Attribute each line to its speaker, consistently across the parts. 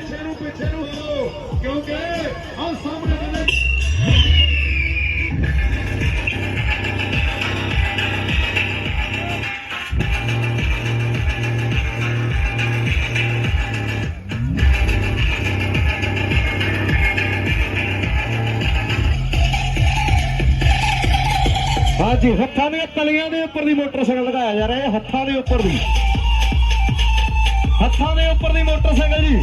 Speaker 1: ਪਿੱਛੇ ਨੂੰ ਪਿੱਛੇ ਹੱਥਾਂ ਦੀਆਂ ਤਲੀਆਂ ਦੇ ਉੱਪਰ ਦੀ ਮੋਟਰਸਾਈਕਲ ਲਗਾਇਆ ਜਾ ਰਿਹਾ ਹੈ, ਹੱਥਾਂ ਦੇ ਉੱਪਰ ਦੀ। ਹੱਥਾਂ ਦੇ ਉੱਪਰ ਦੀ ਮੋਟਰਸਾਈਕਲ ਜੀ।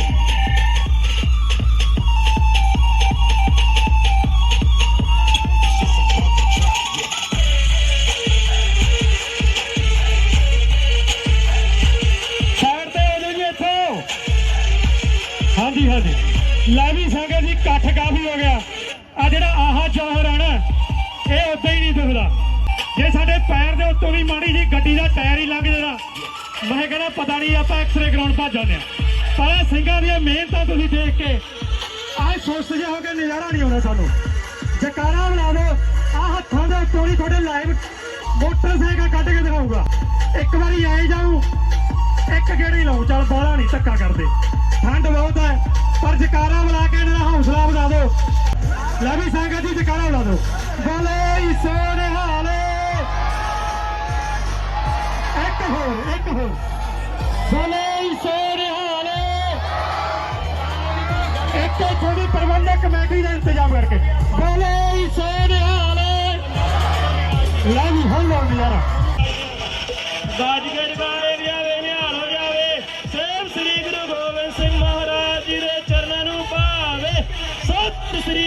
Speaker 1: ਹਾਂਜੀ ਹਾਂਜੀ ਲੈ ਵੀ ਸੰਗਤ ਜੀ, ਇਕੱਠ ਕਾਫੀ ਹੋ ਗਿਆ। ਆ ਜਿਹੜਾ ਆਹਾ ਜੌਹਰ ਆ ਨਾ ਇਹ ਉਦਾਂ ਹੀ ਨਹੀਂ ਦਿਖਦਾ। ਜੇ ਸਾਡੇ ਪੈਰ ਦੇ ਉੱਤੋਂ ਵੀ ਮਾੜੀ ਜੀ ਗੱਡੀ ਦਾ ਟਾਇਰ ਹੀ ਲੰਘ ਜਾਣਾ, ਮੈਂ ਕਹਿੰਦਾ ਪਤਾ ਨਹੀਂ ਆਪਾਂ ਐਕਸ-ਰੇ ਭੱਜ ਜਾਂਦੇ ਆ ਪਰ ਸਿੰਘਾਂ ਦੀਆਂ ਮਿਹਨਤਾਂ ਤੁਸੀਂ ਦੇਖ ਕੇ, ਆਹ ਸੁਸਤ ਜਿਹਾ ਹੋ ਕੇ ਨਜ਼ਾਰਾ ਨਹੀਂ ਆਉਣਾ ਸਾਨੂੰ। ਜਕਾਰਾ ਬਣਾ ਦਿਓ ਆ ਹੱਥਾਂ ਦੇ ਉੱਤੋਂ ਦੀ ਤੁਹਾਡੇ ਲਾਈਵ ਮੋਟਰਸਾਈਕਲ ਕੱਢ ਕੇ ਦਿਖਾਊਗਾ। ਇੱਕ ਵਾਰੀ ਆਏ ਜਾਊ ਇੱਕ ਗੇੜੀ ਲਓ ਚੱਲ ਬਾਹਲਾ ਨਹੀਂ ਧੱਕਾ ਕਰਦੇ। ਠੰਡ ਬਹੁਤ ਹੈ, ਪਰ ਜਕਾਰਾ ਬੁਲਾ ਕੇ ਇਹਨਾਂ ਦਾ ਹੌਸਲਾ ਵਧਾ ਦਿਓ। ਲੈ ਵੀ ਸੰਗਤ ਜੀ, ਜਕਾਰਾ ਬੁਲਾ ਦਿਓ। ਬੋਲੇ ਸੋਨੇ ਹਾਲੇ ਇੱਕ ਹੋਰ ਇੱਕ ਹੋਰ। ਬੋਲੇ ਸੋਨੇ ਹਾਲੇ ਇੱਕ ਥੋੜੀ ਪ੍ਰਬੰਧਕ ਕਮੇਟੀ ਦਾ ਇੰਤਜ਼ਾਮ ਕਰਕੇ। ਬੋਲੇ ਸੋਨੇ ਹਾਲੇ ਲੈ ਵੀ ਹੁਣ ਲਾਉਂ ਯਾਰਾ।
Speaker 2: ਗੱਜ ਕੇ श्री